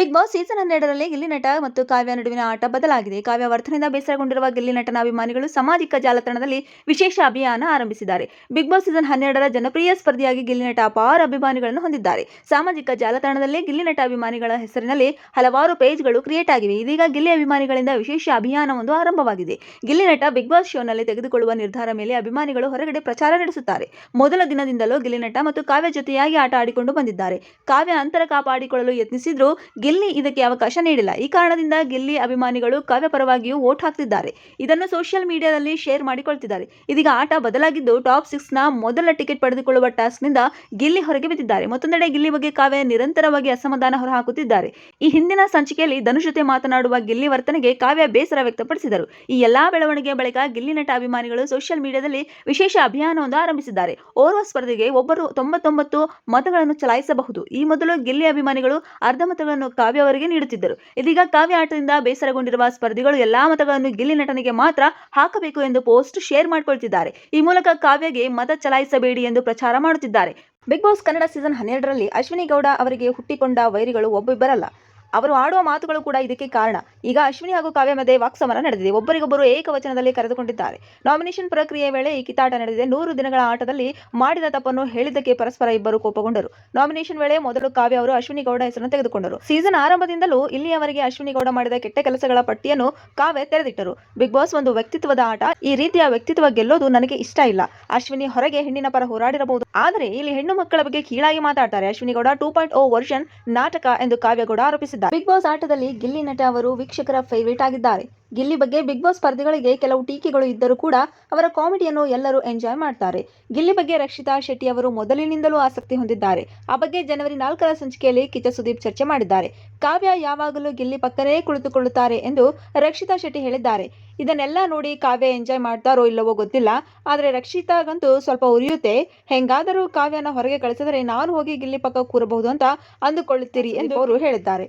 Big boss season ಹನ್ನೆರಡರಲ್ಲಿ ಗಿಲ್ಲಿ ನಟ ಮತ್ತು ಕಾವ್ಯ ನಡುವಿನ ಆಟ ಬದಲಾಗಿದೆ. ಕಾವ್ಯ ವರ್ತನೆಯಿಂದ ಬೇಸರಗೊಂಡಿರುವ ಗಿಲ್ಲಿ ನಟನ ಅಭಿಮಾನಿಗಳು ಸಾಮಾಜಿಕ ಜಾಲತಾಣದಲ್ಲಿ ವಿಶೇಷ ಅಭಿಯಾನ ಆರಂಭಿಸಿದ್ದಾರೆ. ಬಿಗ್ ಬಾಸ್ ಸೀಸನ್ ಹನ್ನೆರಡರ ಜನಪ್ರಿಯ ಸ್ಪರ್ಧಿಯಾಗಿ ಗಿಲ್ಲಿ ನಟ ಅಪಾರ ಅಭಿಮಾನಿಗಳನ್ನು ಹೊಂದಿದ್ದಾರೆ. ಸಾಮಾಜಿಕ ಜಾಲತಾಣದಲ್ಲಿ ಗಿಲ್ಲಿ ನಟ ಅಭಿಮಾನಿಗಳ ಹೆಸರಿನಲ್ಲಿ ಹಲವಾರು ಪೇಜ್ಗಳು ಕ್ರಿಯೇಟ್ ಆಗಿವೆ. ಇದೀಗ ಗಿಲ್ಲಿ ಅಭಿಮಾನಿಗಳಿಂದ ವಿಶೇಷ ಅಭಿಯಾನವೊಂದು ಆರಂಭವಾಗಿದೆ. ಗಿಲ್ಲಿ ನಟ ಬಿಗ್ ಬಾಸ್ ಶೋನಲ್ಲಿ ತೆಗೆದುಕೊಳ್ಳುವ ನಿರ್ಧಾರ ಮೇಲೆ ಅಭಿಮಾನಿಗಳು ಹೊರಗಡೆ ಪ್ರಚಾರ ನಡೆಸುತ್ತಾರೆ. ಮೊದಲ ದಿನದಿಂದಲೂ ಗಿಲ್ಲಿ ನಟ ಮತ್ತು ಕಾವ್ಯ ಜೊತೆಯಾಗಿ ಆಟ ಆಡಿಕೊಂಡು ಬಂದಿದ್ದಾರೆ. ಕಾವ್ಯ ಅಂತರ ಕಾಪಾಡಿಕೊಳ್ಳಲು ಯತ್ನಿಸಿದ್ರು ಗಿಲ್ಲಿ ಇದಕ್ಕೆ ಅವಕಾಶ ನೀಡಿಲ್ಲ. ಈ ಕಾರಣದಿಂದ ಗಿಲ್ಲಿ ಅಭಿಮಾನಿಗಳು ಕಾವ್ಯ ಪರವಾಗಿಯೂ ವೋಟ್ ಹಾಕ್ತಿದ್ದಾರೆ. ಇದನ್ನು ಸೋಷಿಯಲ್ ಮೀಡಿಯಾದಲ್ಲಿ ಶೇರ್ ಮಾಡಿಕೊಳ್ತಿದ್ದಾರೆ. ಇದೀಗ ಆಟ ಬದಲಾಗಿದ್ದು ಟಾಪ್ ಸಿಕ್ಸ್ನ ಮೊದಲ ಟಿಕೆಟ್ ಪಡೆದುಕೊಳ್ಳುವ ಟಾಸ್ಕ್ನಿಂದ ಗಿಲ್ಲಿ ಹೊರಗೆ ಬಿದ್ದಿದ್ದಾರೆ. ಮತ್ತೊಂದೆಡೆ ಗಿಲ್ಲಿ ಬಗ್ಗೆ ಕಾವ್ಯ ನಿರಂತರವಾಗಿ ಅಸಮಾಧಾನ ಹೊರಹಾಕುತ್ತಿದ್ದಾರೆ ಈ ಹಿಂದಿನ ಸಂಚಿಕೆಯಲ್ಲಿ ಧನುಷ್ ಜೊತೆ ಮಾತನಾಡುವ ಗಿಲ್ಲಿ ವರ್ತನೆಗೆ ಕಾವ್ಯ ಬೇಸರ ವ್ಯಕ್ತಪಡಿಸಿದರು. ಈ ಎಲ್ಲಾ ಬೆಳವಣಿಗೆಯ ಬಳಿಕ ಗಿಲ್ಲಿ ನಟ ಅಭಿಮಾನಿಗಳು ಸೋಷಿಯಲ್ ಮೀಡಿಯಾದಲ್ಲಿ ವಿಶೇಷ ಅಭಿಯಾನವೊಂದು ಆರಂಭಿಸಿದ್ದಾರೆ. ಓರ್ವ ಸ್ಪರ್ಧೆಗೆ ಒಬ್ಬರು ತೊಂಬತ್ತೊಂಬತ್ತು ಮತಗಳನ್ನು ಚಲಾಯಿಸಬಹುದು. ಈ ಮೊದಲು ಗಿಲ್ಲಿ ಅಭಿಮಾನಿಗಳು ಅರ್ಧ ಮತಗಳನ್ನು ಕಾವ್ಯ ಅವರಿಗೆ ನೀಡುತ್ತಿದ್ದರು. ಇದೀಗ ಕಾವ್ಯ ಆಟದಿಂದ ಬೇಸರಗೊಂಡಿರುವ ಸ್ಪರ್ಧಿಗಳು ಎಲ್ಲಾ ಮತಗಳನ್ನು ಗಿಲ್ಲಿ ನಟನಿಗೆ ಮಾತ್ರ ಹಾಕಬೇಕು ಎಂದು ಪೋಸ್ಟ್ ಶೇರ್ ಮಾಡಿಕೊಳ್ತಿದ್ದಾರೆ. ಈ ಮೂಲಕ ಕಾವ್ಯಗೆ ಮತ ಚಲಾಯಿಸಬೇಡಿ ಎಂದು ಪ್ರಚಾರ ಮಾಡುತ್ತಿದ್ದಾರೆ. ಬಿಗ್ ಬಾಸ್ ಕನ್ನಡ ಸೀಸನ್ ಹನ್ನೆರಡರಲ್ಲಿ ಅಶ್ವಿನಿ ಗೌಡ ಅವರಿಗೆ ಹುಟ್ಟಿಕೊಂಡ ವೈರಿಗಳು ಒಬ್ಬೊಬ್ಬರಲ್ಲ. ಅವರು ಆಡುವ ಮಾತುಗಳು ಕೂಡ ಇದಕ್ಕೆ ಕಾರಣ. ಈಗ ಅಶ್ವಿನಿ ಹಾಗೂ ಕಾವ್ಯ ಮಧ್ಯೆ ವಾಕ್ಸಮರ ನಡೆದಿದೆ. ಒಬ್ಬರಿಗೊಬ್ಬರು ಏಕವಚನದಲ್ಲಿ ಕರೆದುಕೊಂಡಿದ್ದಾರೆ. ನಾಮಿನೇಷನ್ ಪ್ರಕ್ರಿಯೆ ವೇಳೆ ಈ ಕಿತ್ತಾಟ ನಡೆದಿದೆ. ನೂರು ದಿನಗಳ ಆಟದಲ್ಲಿ ಮಾಡಿದ ತಪ್ಪನ್ನು ಹೇಳಿದ್ದಕ್ಕೆ ಪರಸ್ಪರ ಇಬ್ಬರು ಕೋಪಗೊಂಡರು. ನಾಮಿನೇಷನ್ ವೇಳೆ ಮೊದಲು ಕಾವ್ಯ ಅವರು ಅಶ್ವಿನಿ ಗೌಡ ಹೆಸರನ್ನು ತೆಗೆದುಕೊಂಡರು. ಸೀಸನ್ ಆರಂಭದಿಂದಲೂ ಇಲ್ಲಿಯವರೆಗೆ ಅಶ್ವಿನಿ ಗೌಡ ಮಾಡಿದ ಕೆಟ್ಟ ಕೆಲಸಗಳ ಪಟ್ಟಿಯನ್ನು ಕಾವ್ಯ ತೆರೆದಿಟ್ಟರು. ಬಿಗ್ ಬಾಸ್ ಒಂದು ವ್ಯಕ್ತಿತ್ವದ ಆಟ. ಈ ರೀತಿಯ ವ್ಯಕ್ತಿತ್ವ ಗೆಲ್ಲೋದು ನನಗೆ ಇಷ್ಟ ಇಲ್ಲ. ಅಶ್ವಿನಿ ಹೊರಗೆ ಹೆಣ್ಣಿನ ಪರ ಹೋರಾಡಿರಬಹುದು. ಆದರೆ ಇಲ್ಲಿ ಹೆಣ್ಣು ಮಕ್ಕಳ ಬಗ್ಗೆ ಕೀಳಾಗಿ ಮಾತಾಡ್ತಾರೆ. Ashwini Gowda two point O version ನಾಟಕ ಎಂದು ಕಾವ್ಯಗೌಡ ಆರೋಪಿಸಿದ್ದಾರೆ. ಬಿಗ್ ಬಾಸ್ ಆಟದಲ್ಲಿ ಗಿಲ್ಲಿ ನಟ ಅವರು ವೀಕ್ಷಕರ ಫೇವರೇಟ್ ಆಗಿದ್ದಾರೆ. ಗಿಲ್ಲಿ ಬಗ್ಗೆ ಬಿಗ್ ಬಾಸ್ ಸ್ಪರ್ಧಿಗಳಿಗೆ ಕೆಲವು ಟೀಕೆಗಳು ಇದ್ದರೂ ಕೂಡ ಅವರ ಕಾಮಿಡಿಯನ್ನು ಎಲ್ಲರೂ ಎಂಜಾಯ್ ಮಾಡ್ತಾರೆ. ಗಿಲ್ಲಿ ಬಗ್ಗೆ ರಕ್ಷಿತಾ ಶೆಟ್ಟಿ ಅವರು ಮೊದಲಿನಿಂದಲೂ ಆಸಕ್ತಿ ಹೊಂದಿದ್ದಾರೆ. ಆ ಬಗ್ಗೆ ಜನವರಿ ನಾಲ್ಕರ ಸಂಚಿಕೆಯಲ್ಲಿ ಕಿಚ್ಚ ಸುದೀಪ್ ಚರ್ಚೆ ಮಾಡಿದ್ದಾರೆ. ಕಾವ್ಯ ಯಾವಾಗಲೂ ಗಿಲ್ಲಿ ಪಕ್ಕನೇ ಕುಳಿತುಕೊಳ್ಳುತ್ತಾರೆ ಎಂದು ರಕ್ಷಿತಾ ಶೆಟ್ಟಿ ಹೇಳಿದ್ದಾರೆ. ಇದನ್ನೆಲ್ಲ ನೋಡಿ ಕಾವ್ಯ ಎಂಜಾಯ್ ಮಾಡ್ತಾರೋ ಇಲ್ಲವೋ ಗೊತ್ತಿಲ್ಲ. ಆದರೆ ರಕ್ಷಿತಾಗಂತೂ ಸ್ವಲ್ಪ ಉರಿಯುತ್ತೆ. ಹೆಂಗಾದರೂ ಕಾವ್ಯನ ಹೊರಗೆ ಕಳಿಸಿದರೆ ನಾನು ಹೋಗಿ ಗಿಲ್ಲಿ ಪಕ್ಕ ಕೂರಬಹುದು ಅಂತ ಅಂದುಕೊಳ್ಳುತ್ತೀರಿ ಎಂದು ಅವರು ಹೇಳಿದ್ದಾರೆ.